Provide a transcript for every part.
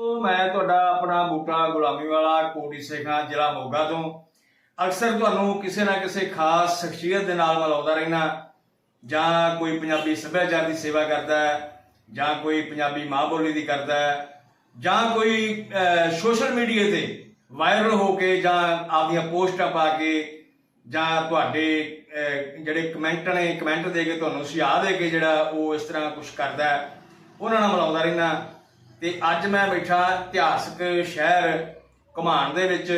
ਤੋਂ ਮੈਂ ਤੁਹਾਡਾ ਆਪਣਾ ਬੂਟਾ ਗੁਲਾਮੀ ਵਾਲਾ ਕੋਟੀ ਸੇਖਾਂ ਜ਼ਿਲ੍ਹਾ ਮੋਗਾ ਤੋਂ। ਅਕਸਰ ਤੁਹਾਨੂੰ ਕਿਸੇ ਨਾ ਕਿਸੇ ਖਾਸ ਸ਼ਖਸੀਅਤ ਦੇ ਨਾਲ ਮਿਲਾਉਂਦਾ ਰਹਿਣਾ ਜਾਂ ਕੋਈ ਪੰਜਾਬੀ ਸੱਭਿਆਚਾਰ ਦੀ ਸੇਵਾ ਕਰਦਾ ਹੈ, ਜਾਂ ਕੋਈ ਪੰਜਾਬੀ ਮਾਂ ਬੋਲੀ ਦੀ ਕਰਦਾ ਹੈ, ਜਾਂ ਕੋਈ ਸੋਸ਼ਲ ਮੀਡੀਆ ਤੇ ਵਾਇਰਲ ਹੋ ਕੇ ਜਾਂ ਆਪਦੀਆਂ ਪੋਸਟਾਂ ਪਾ ਕੇ ਜਾਂ ਤੁਹਾਡੇ ਜਿਹੜੇ ਕਮੈਂਟ ਨੇ, ਕਮੈਂਟ ਦੇ ਕੇ ਤੁਹਾਨੂੰ ਸੁਝਾਅ ਦੇ ਕੇ ਜਿਹੜਾ ਉਹ ਇਸ ਤਰ੍ਹਾਂ ਕੁਝ ਕਰਦਾ ਉਹਨਾਂ ਨਾਲ ਮਿਲਾਉਂਦਾ ਰਹਿਣਾ ਤੇ ਅੱਜ ਮੈਂ ਬੈਠਾ ਇਤਿਹਾਸਕ ਸ਼ਹਿਰ ਘਮਾਣ ਦੇ ਵਿੱਚ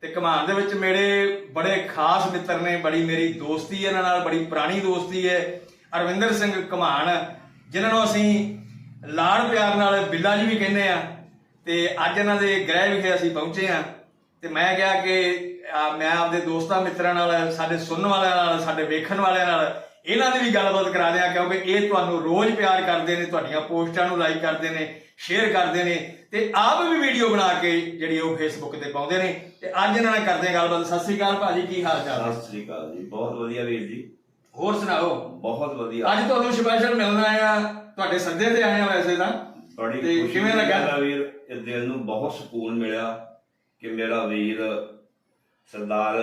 ਤੇ ਘਮਾਣ ਦੇ ਵਿੱਚ ਮੇਰੇ ਬੜੇ ਖਾਸ ਮਿੱਤਰ ਨੇ, ਬੜੀ ਮੇਰੀ ਦੋਸਤੀ ਹੈ, ਇਹਨਾਂ ਨਾਲ ਬੜੀ ਪੁਰਾਣੀ ਦੋਸਤੀ ਹੈ, ਅਰਵਿੰਦਰ ਸਿੰਘ ਘਮਾਣ, ਜਿਨ੍ਹਾਂ ਨੂੰ ਅਸੀਂ ਲਾੜ ਪਿਆਰ ਨਾਲ ਬਿੱਲਾ ਜੀ ਵੀ ਕਹਿੰਦੇ ਆ। ਤੇ ਅੱਜ ਇਹਨਾਂ ਦੇ ਗ੍ਰਹਿ ਵਿਖੇ ਅਸੀਂ ਪਹੁੰਚੇ ਆ ਤੇ ਮੈਂ ਕਿਹਾ ਕਿ ਮੈਂ ਆਪਦੇ ਦੋਸਤਾਂ ਮਿੱਤਰਾਂ ਨਾਲ, ਸਾਡੇ ਸੁਣਨ ਵਾਲਿਆਂ ਨਾਲ, ਸਾਡੇ ਵੇਖਣ ਵਾਲਿਆਂ ਨਾਲ ਇਹਨਾਂ ਦੀ ਵੀ ਗੱਲਬਾਤ ਕਰਾ ਦਿਆਂ ਕਿਉਂਕਿ ਇਹ ਤੁਹਾਨੂੰ ਰੋਜ਼ ਪਿਆਰ ਕਰਦੇ ਨੇ ਤੁਹਾਡੀਆਂ ਪੋਸਟਾਂ ਨੂੰ ਲਾਈਕ ਕਰਦੇ ਨੇ ਸ਼ੇਅਰ ਕਰਦੇ ਨੇ ਤੇ ਆਪ ਵੀ ਵੀਡੀਓ ਬਣਾ ਕੇ ਜਿਹੜੀ ਉਹ ਫੇਸਬੁੱਕ ਤੇ ਪਾਉਂਦੇ ਨੇ। ਤੇ ਅੱਜ ਇਹਨਾਂ ਨਾਲ ਕਰਦੇ ਗੱਲਬਾਤ। ਸਤਿ ਸ੍ਰੀ ਅਕਾਲ ਭਾਜੀ ਕੀ ਹਾਲ ਚਾਲ? ਸਤਿ ਸ੍ਰੀ ਅਕਾਲ ਜੀ। ਬਹੁਤ ਵਧੀਆ ਵੀਰ ਜੀ। ਹੋਰ ਸੁਣਾਓ? ਬਹੁਤ ਵਧੀਆ। ਅੱਜ ਤੁਹਾਨੂੰ ਸਪੈਸ਼ਲ ਮਿਲਣ ਆਇਆ ਤੁਹਾਡੇ ਸੱਦੇ ਤੇ ਆਏ ਆ ਵੈਸੇ ਤਾਂ। ਬੜੀ ਖੁਸ਼ੀ ਕਿਵੇਂ ਲੱਗਾ? ਆ ਵੀਰ ਇਹ ਦਿਲ ਨੂੰ ਬਹੁਤ ਸਕੂਨ ਮਿਲਿਆ ਕਿ ਮੇਰਾ ਵੀਰ ਸਰਦਾਰ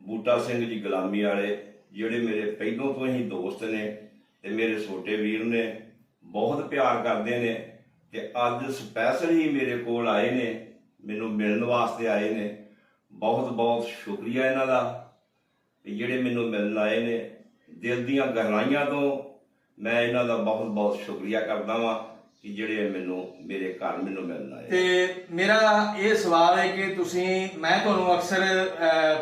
ਬੂਟਾ ਸਿੰਘ ਜੀ ਗੁਲਾਮੀ ਵਾਲੇ ਜਿਹੜੇ ਮੇਰੇ ਪਹਿਲੋਂ ਤੋਂ ਹੀ ਦੋਸਤ ਨੇ ਤੇ ਮੇਰੇ ਛੋਟੇ ਵੀਰ ਨੇ, ਬਹੁਤ ਪਿਆਰ ਕਰਦੇ ਨੇ ਤੇ ਅੱਜ ਸਪੈਸ਼ਲ ਹੀ ਮੇਰੇ ਕੋਲ ਆਏ ਨੇ, ਮੈਨੂੰ ਮਿਲਣ ਵਾਸਤੇ ਆਏ ਨੇ। ਬਹੁਤ ਬਹੁਤ ਸ਼ੁਕਰੀਆ ਇਹਨਾਂ ਦਾ ਜਿਹੜੇ ਮੈਨੂੰ ਮਿਲਣ ਆਏ ਨੇ। ਦਿਲ ਦੀਆਂ ਗਹਿਰਾਈਆਂ ਤੋਂ ਮੈਂ ਇਹਨਾਂ ਦਾ ਬਹੁਤ ਬਹੁਤ ਸ਼ੁਕਰੀਆ ਕਰਦਾ ਵਾਂ। ਕਿ ਜਿਹੜੇ ਮੈਨੂੰ ਮੇਰੇ ਘਰ ਮੈਨੂੰ ਮਿਲਣ ਆਏ ਤੇ ਮੇਰਾ ਇਹ ਸਵਾਲ ਹੈ ਕਿ ਤੁਸੀਂ ਮੈਂ ਤੁਹਾਨੂੰ ਅਕਸਰ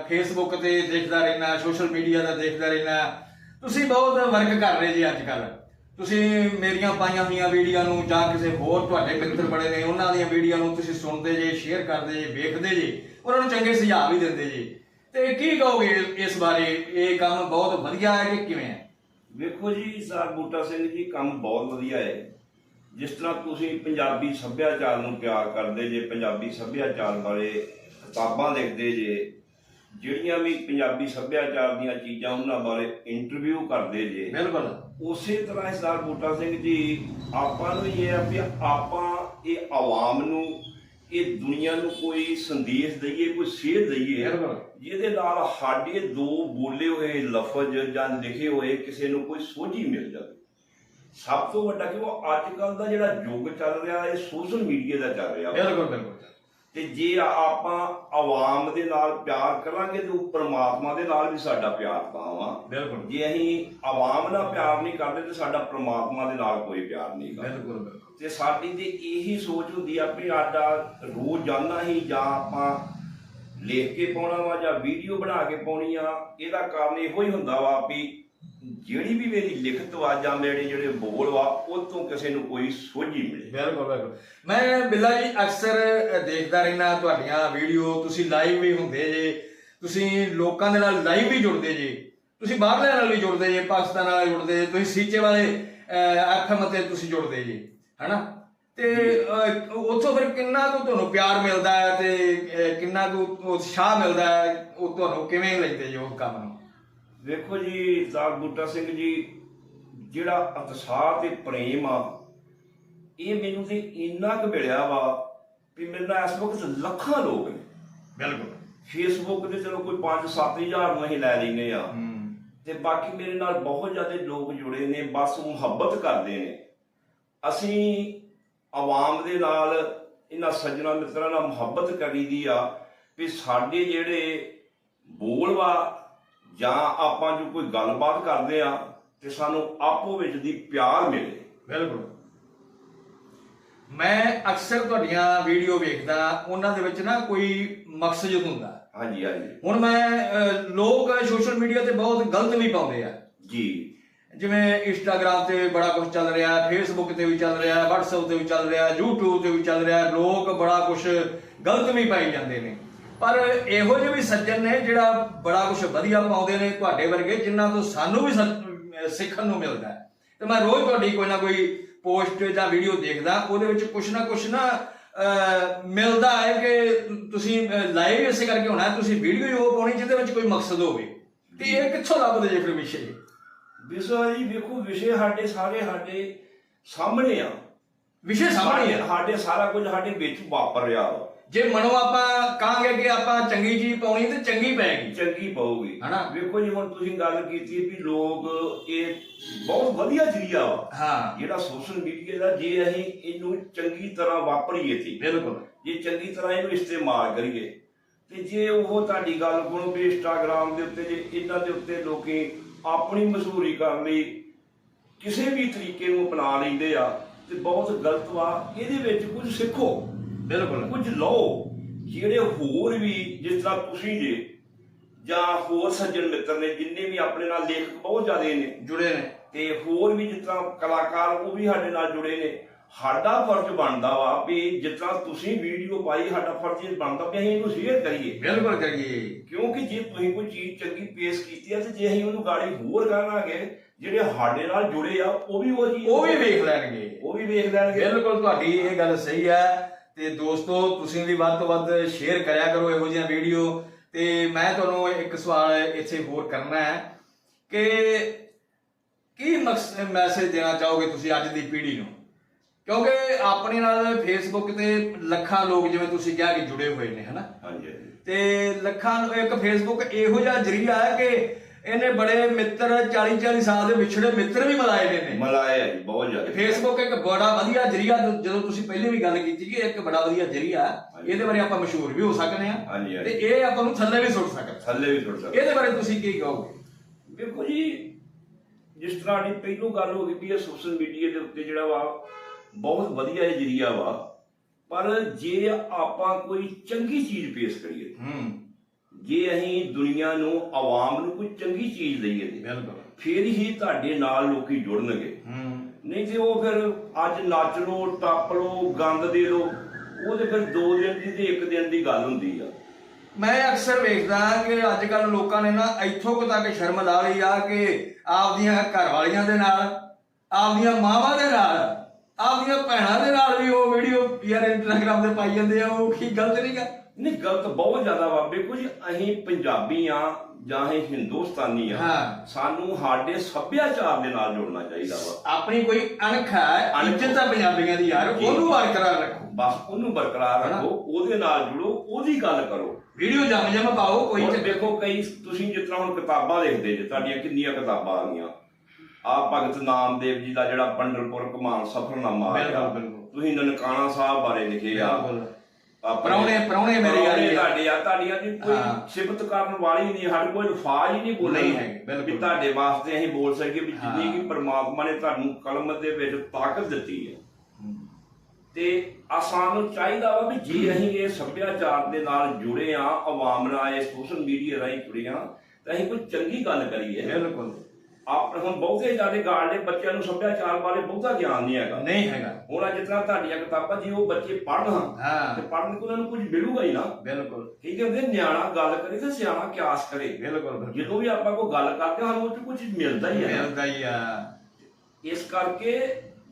ਫੇਸਬੁੱਕ ਤੇ ਦੇਖਦਾ ਰਹਿਣਾ ਸੋਸ਼ਲ ਮੀਡੀਆ ਦਾ ਦੇਖਦਾ ਰਹਿਣਾ ਤੁਸੀਂ ਬਹੁਤ ਵਰਕ ਕਰ ਰਹੇ ਜੀ ਅੱਜ ਕੱਲ ਤੁਸੀਂ ਮੇਰੀਆਂ ਪਾਈਆਂ ਹੋਈਆਂ ਵੀਡੀਓ ਨੂੰ ਜਾਂ ਕਿਸੇ ਹੋਰ ਤੁਹਾਡੇ ਮਿੱਤਰ ਬੜੇ ਨੇ ਉਹਨਾਂ ਦੀਆਂ ਵੀਡੀਓ ਨੂੰ ਤੁਸੀਂ ਸੁਣਦੇ ਜੇ ਸ਼ੇਅਰ ਕਰਦੇ ਜੇ ਵੇਖਦੇ ਜੇ ਉਹਨਾਂ ਨੂੰ ਚੰਗੇ ਸੁਝਾਅ ਵੀ ਦਿੰਦੇ ਜੀ। ਤੇ ਕੀ ਕਹੋਗੇ ਇਸ ਬਾਰੇ? ਇਹ ਕੰਮ ਬਹੁਤ ਵਧੀਆ ਹੈ ਕਿ ਕਿਵੇਂ ਹੈ? ਵੇਖੋ ਜੀ ਸਰ ਬੂਟਾ ਸਿੰਘ ਜੀ ਕੰਮ ਬਹੁਤ ਵਧੀਆ ਹੈ। ਜਿਸ ਤਰ੍ਹਾਂ ਤੁਸੀਂ ਪੰਜਾਬੀ ਸੱਭਿਆਚਾਰ ਨੂੰ ਪਿਆਰ ਕਰਦੇ ਜੇ ਪੰਜਾਬੀ ਸੱਭਿਆਚਾਰ ਬਾਰੇ ਕਿਤਾਬਾਂ ਲਿਖਦੇ ਜੇ ਜਿਹੜੀਆਂ ਵੀ ਪੰਜਾਬੀ ਸੱਭਿਆਚਾਰ ਦੀਆਂ ਚੀਜ਼ਾਂ ਉਹਨਾਂ ਬਾਰੇ ਇੰਟਰਵਿਊ ਕਰਦੇ ਜੇ ਬਿਲਕੁਲ। ਉਸੇ ਤਰ੍ਹਾਂ ਸਰਦਾਰ ਬੂਟਾ ਸਿੰਘ ਜੀ ਆਪਾਂ ਨੂੰ ਇਹ ਆ ਵੀ ਆਪਾਂ ਇਹ ਆਵਾਮ ਨੂੰ ਇਹ ਦੁਨੀਆ ਨੂੰ ਕੋਈ ਸੰਦੇਸ਼ ਦਈਏ ਕੋਈ ਸੇਧ ਦਈਏ ਜਿਹਦੇ ਨਾਲ ਸਾਡੇ ਦੋ ਬੋਲੇ ਹੋਏ ਲਫ਼ਜ਼ ਜਾਂ ਲਿਖੇ ਹੋਏ ਕਿਸੇ ਨੂੰ ਕੋਈ ਸੋਝੀ ਮਿਲ ਜਾਵੇ। ਸਭ ਤੋਂ ਵੱਡਾ ਕਿ ਉਹ ਅੱਜ ਕੱਲ ਦਾ ਜਿਹੜਾ ਯੁੱਗ ਚੱਲ ਰਿਹਾ ਇਹ ਸੋਸ਼ਲ ਮੀਡੀਆ ਦਾ ਚੱਲ ਰਿਹਾ। ਵਾ। ਬਿਲਕੁਲ ਬਿਲਕੁਲ ਤੇ ਜੇ ਆਪਾਂ ਆਵਾਮ ਦੇ ਨਾਲ ਪਿਆਰ ਕਰਾਂਗੇ ਤੇ ਉਹ ਪ੍ਰਮਾਤਮਾ ਦੇ ਨਾਲ ਵੀ ਸਾਡਾ ਪਿਆਰ ਪਾਵਾਂ। ਬਿਲਕੁਲ। ਜੇ ਅਸੀਂ ਆਵਾਮ ਨਾਲ ਪਿਆਰ ਨਹੀਂ ਕਰਦੇ ਤੇ ਸਾਡਾ ਪ੍ਰਮਾਤਮਾ ਦੇ ਨਾਲ ਕੋਈ ਪਿਆਰ ਨਹੀਂ ਕਰਦਾ। ਬਿਲਕੁਲ ਬਿਲਕੁਲ। ਤੇ ਸਾਡੀ ਤੇ ਇਹੀ ਸੋਚ ਹੁੰਦੀ ਆ ਵੀ ਆਡਾ ਰੋਜ਼ ਜਾਣਾ ਹੀ ਜਾਂ ਆਪਾਂ ਲਿਖ ਕੇ ਪਾਉਣਾ ਵਾ ਜਾਂ ਵੀਡੀਓ ਬਣਾ ਕੇ ਪਾਉਣੀ ਆ ਇਹਦਾ ਕਾਰਨ ਇਹੋ ਹੀ ਹੁੰਦਾ ਵਾ ਵੀ ਜਿਹੜੀ ਵੀ ਮੇਰੀ ਲਿਖਤ ਵਾ ਜਾਂ ਮੇਰੇ ਜਿਹੜੇ ਬੋਲ ਵਾ ਉਹ ਤੋਂ ਕਿਸੇ ਨੂੰ ਕੋਈ ਸੋਝੀ ਮਿਲੇ। ਬਿਲਕੁਲ ਬਿਲਕੁਲ। ਮੈਂ ਬਿੱਲਾ ਜੀ, ਅਕਸਰ ਦੇਖਦਾ ਰਹਿਣਾ ਤੁਹਾਡੀਆਂ ਵੀਡੀਓ, ਤੁਸੀਂ ਲਾਈਵ ਵੀ ਹੁੰਦੇ ਜੇ, ਤੁਸੀਂ ਲੋਕਾਂ ਦੇ ਨਾਲ ਲਾਈਵ ਵੀ ਜੁੜਦੇ ਜੇ, ਤੁਸੀਂ ਬਾਹਰਲਿਆਂ ਨਾਲ ਵੀ ਜੁੜਦੇ ਜੇ, ਪਾਕਿਸਤਾਨ ਨਾਲ ਜੁੜਦੇ ਜੇ, ਤੁਸੀਂ ਸੀਚੇ ਵਾਲੇ ਐਫਐਮ ਤੇ ਤੁਸੀਂ ਜੁੜਦੇ ਜੇ, ਹਨਾ? ਤੇ ਉੱਥੋਂ ਫਿਰ ਕਿੰਨਾ ਕੁ ਤੁਹਾਨੂੰ ਪਿਆਰ ਮਿਲਦਾ ਹੈ ਤੇ ਕਿੰਨਾ ਕੁ ਉਤਸ਼ਾਹ ਮਿਲਦਾ ਹੈ, ਉਹ ਤੁਹਾਨੂੰ ਕਿਵੇਂ ਲੈਂਦੇ ਜੇ ਉਹ ਕੰਮ ਨੂੰ? ਵੇਖੋ ਜੀ ਸਰਦਾਰ ਬੂਟਾ ਸਿੰਘ ਜੀ ਜਿਹੜਾ ਉਤਸ਼ਾਹ ਤੇ ਪ੍ਰੇਮ ਆ ਇਹ ਮੈਨੂੰ ਤੇ ਇੰਨਾ ਕੁ ਮਿਲਿਆ ਵਾ ਵੀ ਮੇਰੇ ਨਾਲ ਇਸ ਵਕਤ ਲੱਖਾਂ ਲੋਕ ਨੇ। ਬਿਲਕੁਲ। ਫੇਸਬੁੱਕ ਤੇ ਚਲੋ ਕੋਈ 5-7000 ਨੂੰ ਅਸੀਂ ਲੈ ਲੈਨੇ ਆ। ਹੂੰ। ਤੇ ਬਾਕੀ ਮੇਰੇ ਨਾਲ ਬਹੁਤ ਜ਼ਿਆਦਾ ਲੋਕ ਜੁੜੇ ਨੇ ਬਸ ਮੁਹੱਬਤ ਕਰਦੇ ਨੇ। ਅਸੀਂ ਆਵਾਮ ਦੇ ਨਾਲ ਇਹਨਾਂ ਸੱਜਣਾ ਮਿੱਤਰਾਂ ਨਾਲ ਮੁਹੱਬਤ ਕਰੀਦੀ ਆ ਵੀ ਸਾਡੇ ਜਿਹੜੇ ਬੋਲ ਵਾ ਜਾਂ ਆਪਾਂ ਜੋ ਕੋਈ ਗੱਲਬਾਤ ਕਰਦੇ ਆ ਤੇ ਸਾਨੂੰ ਆਪੋ ਵਿੱਚ ਦੀ ਪਿਆਰ ਮਿਲੇ। ਬਿਲਕੁਲ। ਮੈਂ ਅਕਸਰ ਤੁਹਾਡੀਆਂ ਵੀਡੀਓ ਵੇਖਦਾ ਉਹਨਾਂ ਦੇ ਵਿੱਚ ਨਾ ਕੋਈ ਮਕਸਦ ਹੁੰਦਾ। ਹਾਂਜੀ ਹਾਂਜੀ। ਹੁਣ ਮੈਂ ਅਹ, ਲੋਕ ਸੋਸ਼ਲ ਮੀਡੀਆ ਤੇ ਬਹੁਤ ਗਲਤ ਵੀ ਪਾਉਂਦੇ ਆ। ਜੀ। ਜਿਵੇਂ ਇੰਸਟਾਗ੍ਰam ਤੇ ਬੜਾ ਕੁਝ ਚੱਲ ਰਿਹਾ ਫੇਸਬੁੱਕ ਤੇ ਵੀ ਚੱਲ ਰਿਹਾ WhatsApp ਤੇ ਵੀ ਚੱਲ ਰਿਹਾ YouTube ਤੇ ਵੀ ਚੱਲ ਰਿਹਾ ਲੋਕ ਬੜਾ ਕੁਝ ਗਲਤ ਵੀ ਪਾਈ ਜਾਂਦੇ ਨੇ। ਪਰ ਇਹੋ ਜਿਹੇ ਵੀ ਸੱਜਣ ਨੇ ਜਿਹੜਾ ਬੜਾ ਕੁਝ ਵਧੀਆ ਪਾਉਂਦੇ ਨੇ ਤੁਹਾਡੇ ਵਰਗੇ ਜਿਨ੍ਹਾਂ ਤੋਂ ਸਾਨੂੰ ਵੀ ਸਿੱਖਣ ਨੂੰ ਮਿਲਦਾ ਹੈ। ਤੇ ਮੈਂ ਰੋਜ਼ ਤੁਹਾਡੀ ਕੋਈ ਨਾ ਕੋਈ ਪੋਸਟ ਜਾਂ ਵੀਡੀਓ ਦੇਖਦਾ ਉਹਦੇ ਵਿੱਚ ਕੁਝ ਨਾ ਕੁਝ ਨਾ ਮਿਲਦਾ ਹੈ ਕਿ ਤੁਸੀਂ ਲਾਈਵ ਇਸੇ ਕਰਕੇ ਹੋਣਾ ਤੁਸੀਂ ਵੀਡੀਓ ਹੀ ਉਹ ਪਾਉਣੀ ਜਿਹਦੇ ਵਿੱਚ ਕੋਈ ਮਕਸਦ ਹੋਵੇ। ਤੇ ਇਹ ਕਿੱਥੋਂ ਲੱਭਦੇ ਜੇ ਫਿਰ ਵਿਸ਼ੇ? ਵਿਸ਼ਾ ਜੀ ਵੇਖੋ ਵਿਸ਼ੇ ਸਾਡੇ ਸਾਰੇ ਸਾਡੇ ਸਾਹਮਣੇ ਆ। ਵਿਸ਼ੇ ਸਾਹਮਣੇ ਹੈ ਸਾਡੇ ਸਾਰਾ ਕੁਝ ਸਾਡੇ ਵਿੱਚ ਵਾਪਰ ਰਿਹਾ ਵਾ। ਜੇ ਮਨੋਂ ਆਪਾਂ ਕਹਾਂਗੇ ਕਿ ਆਪਾਂ ਚੰਗੀ ਚੀਜ਼ ਪਾਉਣੀ ਤੇ ਚੰਗੀ ਪੈਗੀ। ਚੰਗੀ ਪਊਗੀ। ਹਨਾ? ਵੇਖੋ ਜੀ ਹੁਣ ਤੁਸੀਂ ਗੱਲ ਕੀਤੀ ਵੀ ਲੋਕ ਇਹ ਬਹੁਤ ਵਧੀਆ ਜਰੀਆ ਵਾ। ਹਾਂ। ਜਿਹੜਾ ਸੋਸ਼ਲ ਮੀਡੀਆ ਦਾ ਜੇ ਅਸੀਂ ਇਹਨੂੰ ਚੰਗੀ ਤਰ੍ਹਾਂ ਵਾਪਰੀਏ ਤੇ ਬਿਲਕੁਲ। ਜੇ ਚੰਗੀ ਤਰ੍ਹਾਂ ਇਹਨੂੰ ਇਸਤੇਮਾਲ ਕਰੀਏ ਤੇ ਜੇ ਉਹ ਤੁਹਾਡੀ ਗੱਲ ਕੋਲੋਂ ਵੀ ਇੰਸਟਾਗ੍ਰam ਦੇ ਉੱਤੇ ਜੇ ਇਹਨਾਂ ਦੇ ਉੱਤੇ ਲੋਕੀ ਆਪਣੀ ਮਸ਼ਹੂਰੀ ਕਰਨ ਲਈ ਕਿਸੇ ਵੀ ਤਰੀਕੇ ਨੂੰ ਅਪਣਾ ਲੈਂਦੇ ਆ ਤੇ ਬਹੁਤ ਗਲਤ ਵਾ ਇਹਦੇ ਵਿੱਚ ਕੁਝ ਸਿੱਖੋ। ਬਿਲਕੁਲ। ਕੁਝ ਲਓ ਜਿਹੜੇ ਹੋਰ ਵੀ ਜਿਸ ਤਰ੍ਹਾਂ ਤੁਸੀਂ ਜੇ ਜਾਂ ਹੋਰ ਸੱਜਣ ਮਿੱਤਰ ਨੇ ਜਿੰਨੇ ਵੀ ਆਪਣੇ ਨਾਲ ਲੇਖਕ ਬਹੁਤ ਜ਼ਿਆਦੇ ਨੇ ਜੁੜੇ ਨੇ। ਤੇ ਹੋਰ ਵੀ ਜਿਸ ਤਰ੍ਹਾਂ ਕਲਾਕਾਰ ਉਹ ਵੀ ਸਾਡੇ ਨਾਲ ਜੁੜੇ ਨੇ ਸਾਡਾ ਫਰਜ਼ ਬਣਦਾ ਵਾ ਵੀ ਜਿਸ ਤਰ੍ਹਾਂ ਤੁਸੀਂ ਵੀਡੀਓ ਪਾਈ ਸਾਡਾ ਫਰਜ਼ ਇਹ ਬਣਦਾ ਵੀ ਅਸੀਂ ਇਹਨੂੰ ਸ਼ੇਅਰ ਕਰੀਏ। ਬਿਲਕੁਲ ਕਰੀਏ। ਕਿਉਂਕਿ ਜੇ ਤੁਸੀਂ ਕੋਈ ਚੀਜ਼ ਚੰਗੀ ਪੇਸ਼ ਕੀਤੀ ਹੈ ਤੇ ਜੇ ਅਸੀਂ ਉਹਨੂੰ ਗਾੜੀ ਹੋਰ ਕਰਾਂਗੇ ਜਿਹੜੇ ਸਾਡੇ ਨਾਲ ਜੁੜੇ ਆ ਉਹ ਵੀ ਉਹ ਚੀਜ਼ ਉਹ ਵੀ ਵੇਖ ਲੈਣਗੇ। ਉਹ ਵੀ ਵੇਖ ਲੈਣਗੇ। ਬਿਲਕੁਲ ਤੁਹਾਡੀ ਇਹ ਗੱਲ ਸਹੀ ਹੈ। ਤੇ ਦੋਸਤੋ ਤੁਸੀਂ ਵੀ ਵੱਧ ਤੋਂ ਵੱਧ ਸ਼ੇਅਰ ਕਰਿਆ ਕਰੋ ਇਹੋ ਜਿਹੀਆਂ ਵੀਡੀਓ ਤੇ ਮੈਂ ਤੁਹਾਨੂੰ ਇੱਕ ਸਵਾਲ ਇੱਥੇ ਹੋਰ ਕਰਨਾ ਹੈ ਕਿ ਕੀ ਮੈਸੇਜ ਦੇਣਾ ਚਾਹੋਗੇ ਤੁਸੀਂ ਅੱਜ ਦੀ ਪੀੜ੍ਹੀ ਨੂੰ? ਕਿਉਂਕਿ ਆਪਣੇ ਨਾਲ ਫੇਸਬੁੱਕ ਤੇ ਲੱਖਾਂ ਲੋਕ ਜਿਵੇਂ ਤੁਸੀਂ ਕਿਹਾ ਕਿ ਜੁੜੇ ਹੋਏ ਨੇ ਹਨਾ? ਹਾਂਜੀ ਹਾਂਜੀ। ਤੇ ਲੱਖਾਂ ਇੱਕ ਫੇਸਬੁੱਕ ਇਹੋ ਜਿਹਾ ਜਰੀਆ ਹੈ ਕਿ ਇਹਨੇ ਬੜੇ ਮਿੱਤਰ 40 40 ਸਾਲ ਦੇ ਵਿਛੜੇ ਮਿੱਤਰ ਵੀ ਮਿਲਾਏ ਨੇ ਮਲਾਇਆ ਜੀ ਬਹੁਤ ਜ਼ਿਆਦਾ। ਫੇਸਬੁੱਕ ਇੱਕ ਬੜਾ ਵਧੀਆ ਜਰੀਆ ਜਦੋਂ ਤੁਸੀਂ ਪਹਿਲੇ ਵੀ ਗੱਲ ਕੀਤੀ ਕਿ ਇੱਕ ਬੜਾ ਵਧੀਆ ਜਰੀਆ ਹੈ। ਇਹਦੇ ਬਾਰੇ ਆਪਾਂ ਮਸ਼ਹੂਰ ਵੀ ਹੋ ਸਕਦੇ ਹਾਂ। ਹਾਂਜੀ, ਹਾਂਜੀ। ਤੇ ਇਹ ਆਪਾਂ ਨੂੰ ਥੱਲੇ ਵੀ ਸੁੱਟ ਸਕਦੇ। ਥੱਲੇ ਵੀ ਸੁੱਟ ਸਕਦੇ। ਇਹਦੇ ਬਾਰੇ ਤੁਸੀਂ ਕੀ ਕਹੋਗੇ? ਵੇਖੋ ਜੀ ਜਿਸ ਤਰ੍ਹਾਂ ਦੀ ਪਹਿਲੋਂ ਗੱਲ ਹੋ ਗਈ ਵੀ ਇਹ ਸੋਸ਼ਲ ਮੀਡੀਆ ਦੇ ਉੱਤੇ ਜਿਹੜਾ ਵਾ ਬਹੁਤ ਵਧੀਆ ਇਹ ਜਰੀਆ ਵਾ। ਪਰ ਜੇ ਆਪਾਂ ਕੋਈ ਚੰਗੀ ਚੀਜ਼ ਪੇਸ਼ ਕਰੀਏ ਹੂੰ। ਜੇ ਅਸੀਂ ਦੁਨੀਆ ਨੂੰ ਆਵਾਮ ਨੂੰ ਕੋਈ ਚੰਗੀ ਚੀਜ਼ ਦਈਏ ਤੇ ਬਿਲਕੁਲ। ਫਿਰ ਹੀ ਤੁਹਾਡੇ ਨਾਲ ਲੋਕੀ ਜੁੜਨਗੇ। ਨਹੀਂ ਤੇ ਉਹ ਫਿਰ ਅੱਜ ਨੱਚ ਲੋ ਟੱਪ ਲੋ ਗੰਦ ਦੇ ਲੋ ਉਹ ਤੇ ਫਿਰ ਦੋ ਦਿਨ ਦੀ ਤੇ ਇੱਕ ਦਿਨ ਦੀ ਗੱਲ ਹੁੰਦੀ ਆ। ਮੈਂ ਅਕਸਰ ਵੇਖਦਾ ਕਿ ਅੱਜ ਕੱਲ ਲੋਕਾਂ ਨੇ ਨਾ ਇੱਥੋਂ ਕੁ ਤੱਕ ਸ਼ਰਮ ਲਾ ਲਈ ਆ ਕਿ ਆਪਦੀਆਂ ਘਰ ਵਾਲੀਆਂ ਦੇ ਨਾਲ ਆਪਦੀਆਂ ਮਾਵਾਂ ਦੇ ਨਾਲ ਆਪਦੀਆਂ ਭੈਣਾਂ ਦੇ ਨਾਲ ਵੀ ਉਹ ਵੀਡੀਓ ਯਾਰ ਇੰਸਟਾਗ੍ਰਾਮ ਤੇ ਪਾਈ ਜਾਂਦੇ ਆ ਉਹ ਕੀ ਗਲਤ ਨਹੀਂ ਗਾ ਨਹੀਂ ਗਲਤ ਬਹੁਤ ਜ਼ਿਆਦਾ ਵੇਖੋ ਜੀ ਅਸੀਂ ਪੰਜਾਬੀ ਆ ਜਾਂ ਅਸੀਂ ਹਿੰਦੁਸਤਾਨੀ ਆ ਹਾਂ। ਸਾਨੂੰ ਸਾਡੇ ਸੱਭਿਆਚਾਰ ਦੇ ਨਾਲ ਜੁੜਨਾ ਚਾਹੀਦਾ ਵਾ ਆਪਣੀ ਕੋਈ ਅਣਖ ਹੈ ਅਣਖ। ਇੱਜ਼ਤ ਹੈ ਪੰਜਾਬੀਆਂ ਦੀ ਯਾਰ ਜੀ। ਉਹਨੂੰ ਬਰਕਰਾਰ ਰੱਖੋ ਬਸ ਉਹਨੂੰ ਬਰਕਰਾਰ ਹਨਾ? ਰੱਖੋ ਉਹਦੇ ਨਾਲ ਜੁੜੋ ਉਹਦੀ ਗੱਲ ਕਰੋ ਵੀਡੀਓ ਜਮ ਜਮ ਪਾਓ ਕੋਈ ਹੁਣ ਚੱਕਰ ਦੇਖੋ ਕਈ ਤੁਸੀਂ ਜਿਸ ਤਰ੍ਹਾਂ ਹੁਣ ਕਿਤਾਬਾਂ ਲਿਖਦੇ ਜੇ ਤੁਹਾਡੀਆਂ ਕਿੰਨੀਆਂ ਕਿਤਾਬਾਂ ਆ ਗਈਆਂ ਆ ਭਗਤ ਨਾਮਦੇਵ ਜੀ ਦਾ ਜਿਹੜਾ ਪੰਡਰਪੁਰ ਕਮਾਨ ਸਫਰਨਾਮਾ ਆ ਗਿਆ ਬਿਲਕੁਲ, ਬਿਲਕੁਲ। ਤੁਸੀਂ ਨਨਕਾਣਾ ਸਾਹਿਬ ਬਾਰੇ ਲਿਖੇ ਆ ਬਿਲਕੁਲ। ਪ੍ਰਾਹੁਣੇ- ਪ੍ਰਾਹੁਣੇ ਮੇਰੇ ਯਾਰੀ। ਤੁਹਾਡੇ ਆ ਤੁਹਾਡੀਆਂ ਦੀ ਕੋਈ ਹਾਂ। ਸਿਫਤ ਕਰਨ ਵਾਲੀ ਨਹੀਂ ਸਾਡੇ ਕੋਈ ਅਲਫਾਜ਼ ਹੀ ਨਹੀਂ ਬੋਲਣ ਨੂੰ ਬਿਲਕੁਲ। ਵੀ ਤੁਹਾਡੇ ਵਾਸਤੇ ਅਸੀਂ ਬੋਲ ਸਕੀਏ ਵੀ ਜਿੰਨੀ ਹਾਂ। ਕਿ ਪ੍ਰਮਾਤਮਾ ਨੇ ਤੁਹਾਨੂੰ ਕਲਮ ਦੇ ਵਿੱਚ ਤਾਕਤ ਦਿੱਤੀ ਹੈ ਤੇ ਆ ਸਾਨੂੰ ਚਾਹੀਦਾ ਵਾ ਵੀ ਜੇ ਅਸੀਂ ਇਹ ਸੱਭਿਆਚਾਰ ਦੇ ਨਾਲ ਜੁੜੇ ਆ ਆਵਾਮ ਨਾਲ ਇਹ ਸੋਸ਼ਲ ਮੀਡੀਆ ਰਾਹੀਂ ਜੁੜੇ ਆ ਤਾਂ ਅਸੀਂ ਕੋਈ ਚੰਗੀ ਗੱਲ ਕਰੀਏ ਬਿਲਕੁਲ ਆਪ ਹੁਣ ਬਹੁਤੇ ਜਿਆਦੇ ਗਾਲਦੇ ਬੱਚਿਆਂ ਨੂੰ ਸੱਭਿਆਚਾਰ ਬਾਰੇ ਬਹੁਤਾ ਗਿਆਨ ਨਹੀਂ ਹੈਗਾ। ਨਹੀਂ ਹੈਗਾ। ਹੁਣ ਅੱਜ ਤਰ੍ਹਾਂ ਤੁਹਾਡੀਆਂ ਕਿਤਾਬਾਂ ਜੇ ਉਹ ਬੱਚੇ ਪੜ੍ਹਨ ਹਾਂ। ਤੇ ਪੜ੍ਹਨ ਕੋ ਉਹਨਾਂ ਨੂੰ ਕੁਝ ਮਿਲੂਗਾ ਹੀ ਨਾ। ਬਿਲਕੁਲ। ਠੀਕ ਹੈ ਉਹਦੇ ਨਿਆਣਾ ਗੱਲ ਕਰੇ ਤੇ ਸਿਆਣਾ ਕਿਆਸ ਕਰੇ। ਬਿਲਕੁਲ ਜਦੋਂ ਵੀ ਆਪਾਂ ਕੋਈ ਗੱਲ ਕਰਦੇ ਹਾਂ ਉਹ 'ਚ ਕੁਝ ਮਿਲਦਾ ਹੀ ਹੈ ਮਿਲਦਾ ਹੀ ਆ। ਇਸ ਕਰਕੇ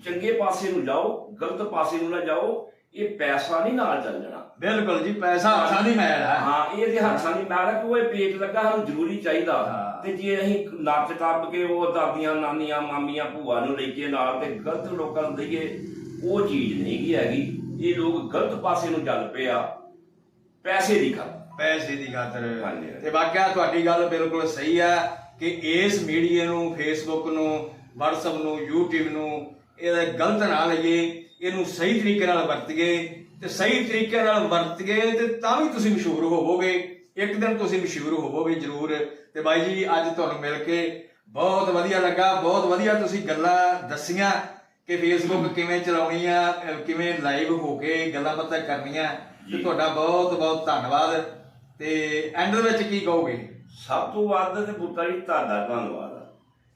ਚੰਗੇ ਪਾਸੇ ਨੂੰ ਜਾਓ ਗਲਤ ਪਾਸੇ ਨੂੰ ਨਾ ਜਾਓ ਇਹ ਪੈਸਾ ਨਹੀਂ ਨਾਲ ਚੱਲ ਜਾਣਾ ਬਿਲਕੁਲ ਜੀ ਪੈਸਾ ਹੱਥਾਂ ਦੀ ਮੈਲ ਹੈ। ਹਾਂ ਇਹ ਤੇ ਹੱਥਾਂ ਦੀ ਮੈਲ ਹੈ ਕਿ ਉਹ ਇਹ ਪੇਟ ਲੱਗਾ ਸਾਨੂੰ ਜ਼ਰੂਰੀ ਚਾਹੀਦਾ। ਹਾਂ। ਤੇ ਜੇ ਅਸੀਂ ਨੱਚ ਟੱਪ ਕੇ ਉਹ ਦਾਦੀਆਂ ਨਾਨੀਆਂ ਮਾਮੀਆਂ ਭੂਆ ਨੂੰ ਲੈ ਕੇ ਨਾਲ ਤੇ ਗਲਤ ਲੋਕਾਂ ਨੂੰ ਦਈਏ ਉਹ ਚੀਜ਼ ਨਹੀਂ ਹੈਗੀ। ਇਹ ਲੋਕ ਗਲਤ ਪਾਸੇ ਨੂੰ ਚੱਲ ਪਏ ਆ। ਪੈਸੇ ਦੀ ਖਾਤਰ। ਪੈਸੇ ਦੀ ਖਾਤਰ। ਤੇ ਵਾਕਿਆ ਤੁਹਾਡੀ ਗੱਲ ਬਿਲਕੁਲ ਸਹੀ ਹੈ ਕਿ ਇਸ ਮੀਡੀਆ ਨੂੰ ਫੇਸਬੁੱਕ ਨੂੰ WhatsApp ਨੂੰ YouTube ਨੂੰ ਇਹਦਾ ਗਲਤ ਨਾ ਲਈਏ ਇਹਨੂੰ ਸਹੀ ਤਰੀਕੇ ਨਾਲ ਵਰਤੀਏ ਤੇ ਸਹੀ ਤਰੀਕੇ ਨਾਲ ਵਰਤੀਏ ਤੇ ਤਾਂ ਵੀ ਤੁਸੀਂ ਮਸ਼ਹੂਰ ਹੋਵੋਗੇ। ਇੱਕ ਦਿਨ ਤੁਸੀਂ ਮਸ਼ਹੂਰ ਹੋਵੋਗੇ ਜ਼ਰੂਰ ਤੇ ਬਾਈ ਜੀ ਅੱਜ ਤੁਹਾਨੂੰ ਮਿਲ ਕੇ ਬਹੁਤ ਵਧੀਆ ਲੱਗਾ ਬਹੁਤ ਵਧੀਆ ਤੁਸੀਂ ਗੱਲਾਂ ਦੱਸੀਆਂ ਕਿ ਫੇਸਬੁੱਕ ਕਿਵੇਂ ਚਲਾਉਣੀ ਆ ਕਿਵੇਂ ਲਾਈਵ ਹੋ ਕੇ ਗੱਲਾਂ ਬਾਤਾਂ ਕਰਨੀਆਂ ਤੇ। ਤੁਹਾਡਾ ਬਹੁਤ ਬਹੁਤ ਧੰਨਵਾਦ। ਤੇ ਐਂਡ ਦੇ ਵਿੱਚ ਕੀ ਕਹੋਗੇ? ਸਭ ਤੋਂ ਵੱਧ ਤੇ ਬੁੱਤਾ ਜੀ ਤੁਹਾਡਾ ਧੰਨਵਾਦ। ਆ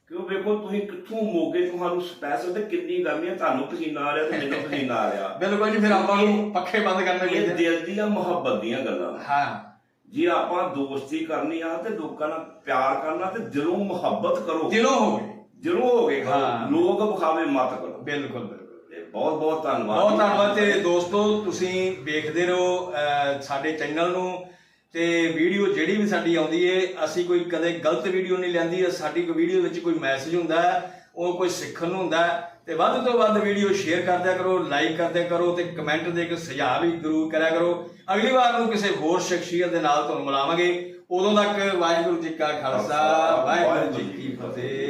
ਕਿਉਂ ਵੇਖੋ ਤੁਸੀਂ ਕਿੱਥੋਂ ਮੋਗੇ ਤੁਹਾਨੂੰ ਸਪੈਸ਼ਲ ਤੇ ਕਿੰਨੀ ਗਰਮੀ ਆ ਤੁਹਾਨੂੰ ਪਸੀਨਾ ਆ ਰਿਹਾ ਤੇ ਮੈਨੂੰ ਪਸੀਨਾ ਆ ਰਿਹਾ। ਬਿਲਕੁਲ ਜੀ ਫਿਰ ਆਪਾਂ ਨੂੰ ਪੱਖੇ ਬੰਦ ਕਰਨੇ ਚਾਹੀਦੇ ਦਿਲ ਦੀਆਂ ਮੁਹੱਬਤ ਦੀਆਂ ਗੱਲਾਂ। ਹਾਂ। ਜੇ ਆਪਾਂ ਦੋਸਤੀ ਕਰਨੀ ਆ ਤੇ ਲੋਕਾਂ ਨਾਲ ਪਿਆਰ ਕਰਨਾ ਤੇ ਦਿਲੋਂ ਮੁਹੱਬਤ ਕਰੋ। ਦਿਲੋਂ ਹੋਵੇ ਦਿਲੋਂ ਹੋ ਕੇ ਕਰੋ। ਹਾਂ। ਲੋਕ ਵਿਖਾਵੇ ਮਤ ਕਰੋ। ਬਿਲਕੁਲ ਬਿਲਕੁਲ। ਤੇ ਬਹੁਤ ਬਹੁਤ ਧੰਨਵਾਦ। ਬਹੁਤ। ਧੰਨਵਾਦ ਤੇ ਦੋਸਤੋ ਤੁਸੀਂ ਵੇਖਦੇ ਰਹੋ ਅਹ, ਸਾਡੇ ਚੈਨਲ ਨੂੰ। ਤੇ ਵੀਡੀਓ ਜਿਹੜੀ ਵੀ ਸਾਡੀ ਆਉਂਦੀ ਏ ਅਸੀਂ ਕੋਈ ਕਦੇ ਗਲਤ ਵੀਡੀਓ ਨਹੀਂ ਲੈਂਦੀ ਸਾਡੀ ਕੋਈ ਵੀਡੀਓ ਵਿੱਚ ਕੋਈ ਮੈਸੇਜ ਹੁੰਦਾ ਹੈ ਉਹ ਕੋਈ ਸਿੱਖਣ ਨੂੰ ਹੁੰਦਾ ਤੇ ਵੱਧ ਤੋਂ ਵੱਧ ਵੀਡੀਓ ਸ਼ੇਅਰ ਕਰਦਿਆ ਕਰੋ ਲਾਈਕ ਕਰਦਿਆ ਕਰੋ ਤੇ ਕਮੈਂਟ ਦੇ ਕੇ ਸੁਝਾਅ ਵੀ ਜ਼ਰੂਰ ਕਰਿਆ ਕਰੋ। ਅਗਲੀ ਵਾਰ ਨੂੰ ਕਿਸੇ ਹੋਰ ਸ਼ਖਸੀਅਤ ਦੇ ਨਾਲ ਤੁਹਾਨੂੰ ਮਿਲਾਵਾਂਗੇ। ਉਦੋਂ ਤੱਕ ਵਾਹਿਗੁਰੂ ਜੀ ਕਾ ਖਾਲਸਾ, ਵਾਹਿਗੁਰੂ ਜੀ ਕੀ ਫਤਿਹ।